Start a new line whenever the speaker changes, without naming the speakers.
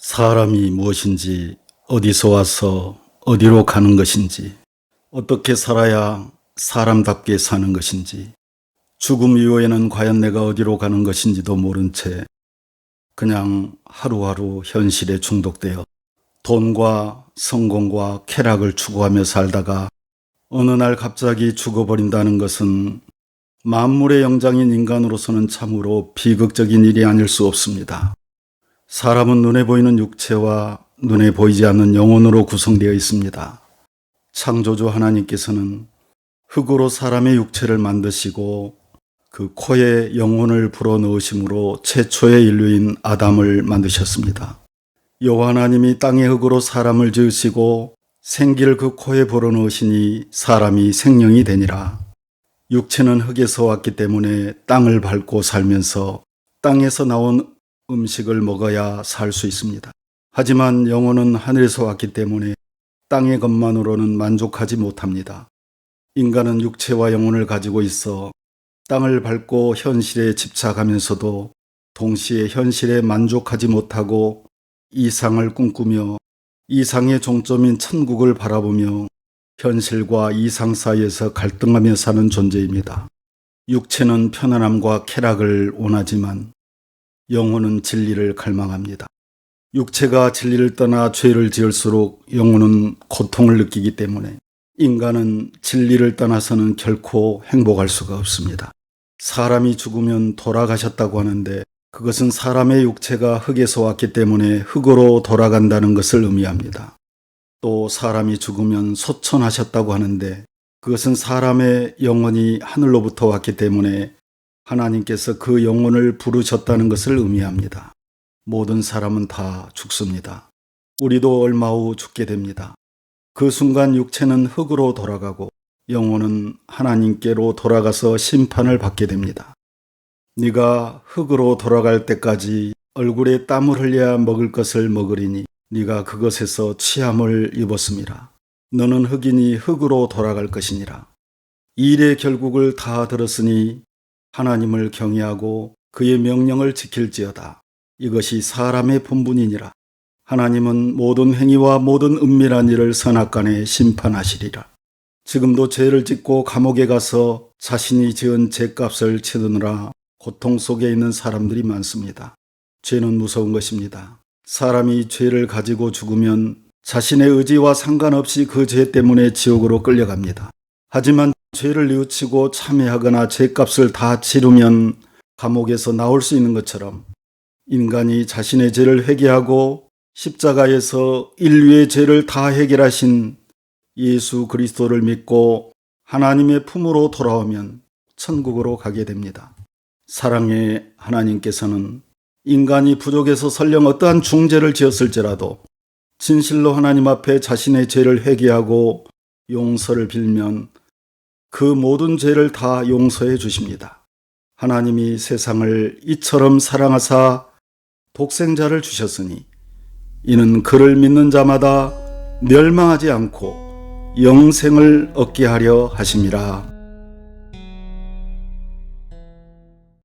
사람이 무엇인지, 어디서 와서 어디로 가는 것인지, 어떻게 살아야 사람답게 사는 것인지, 죽음 이후에는 과연 내가 어디로 가는 것인지도 모른 채 그냥 하루하루 현실에 중독되어 돈과 성공과 쾌락을 추구하며 살다가 어느 날 갑자기 죽어버린다는 것은 만물의 영장인 인간으로서는 참으로 비극적인 일이 아닐 수 없습니다. 사람은 눈에 보이는 육체와 눈에 보이지 않는 영혼으로 구성되어 있습니다. 창조주 하나님께서는 흙으로 사람의 육체를 만드시고 그 코에 영혼을 불어 넣으심으로 최초의 인류인 아담을 만드셨습니다. 여호와 하나님이 땅의 흙으로 사람을 지으시고 생기를 그 코에 불어 넣으시니 사람이 생명이 되니라. 육체는 흙에서 왔기 때문에 땅을 밟고 살면서 땅에서 나온 음식을 먹어야 살 수 있습니다. 하지만 영혼은 하늘에서 왔기 때문에 땅의 것만으로는 만족하지 못합니다. 인간은 육체와 영혼을 가지고 있어 땅을 밟고 현실에 집착하면서도 동시에 현실에 만족하지 못하고 이상을 꿈꾸며 이상의 종점인 천국을 바라보며 현실과 이상 사이에서 갈등하며 사는 존재입니다. 육체는 편안함과 쾌락을 원하지만 영혼은 진리를 갈망합니다. 육체가 진리를 떠나 죄를 지을수록 영혼은 고통을 느끼기 때문에 인간은 진리를 떠나서는 결코 행복할 수가 없습니다. 사람이 죽으면 돌아가셨다고 하는데 그것은 사람의 육체가 흙에서 왔기 때문에 흙으로 돌아간다는 것을 의미합니다. 또 사람이 죽으면 소천하셨다고 하는데 그것은 사람의 영혼이 하늘로부터 왔기 때문에 하나님께서 그 영혼을 부르셨다는 것을 의미합니다. 모든 사람은 다 죽습니다. 우리도 얼마 후 죽게 됩니다. 그 순간 육체는 흙으로 돌아가고 영혼은 하나님께로 돌아가서 심판을 받게 됩니다. 네가 흙으로 돌아갈 때까지 얼굴에 땀을 흘려야 먹을 것을 먹으리니 네가 그것에서 취함을 입었음이라. 너는 흙이니 흙으로 돌아갈 것이니라. 이 일의 결국을 다 들었으니 하나님을 경외하고 그의 명령을 지킬지어다. 이것이 사람의 본분이니라. 하나님은 모든 행위와 모든 은밀한 일을 선악간에 심판하시리라. 지금도 죄를 짓고 감옥에 가서 자신이 지은 죄값을 치르느라 고통 속에 있는 사람들이 많습니다. 죄는 무서운 것입니다. 사람이 죄를 가지고 죽으면 자신의 의지와 상관없이 그 죄 때문에 지옥으로 끌려갑니다. 하지만 죄를 뉘우치고 참회하거나 죄값을 다 치르면 감옥에서 나올 수 있는 것처럼 인간이 자신의 죄를 회개하고 십자가에서 인류의 죄를 다 해결하신 예수 그리스도를 믿고 하나님의 품으로 돌아오면 천국으로 가게 됩니다. 사랑의 하나님께서는 인간이 부족해서 설령 어떠한 중죄를 지었을지라도 진실로 하나님 앞에 자신의 죄를 회개하고 용서를 빌면 그 모든 죄를 다 용서해 주십니다. 하나님이 세상을 이처럼 사랑하사 독생자를 주셨으니 이는 그를 믿는 자마다 멸망하지 않고 영생을 얻게 하려 하심이라.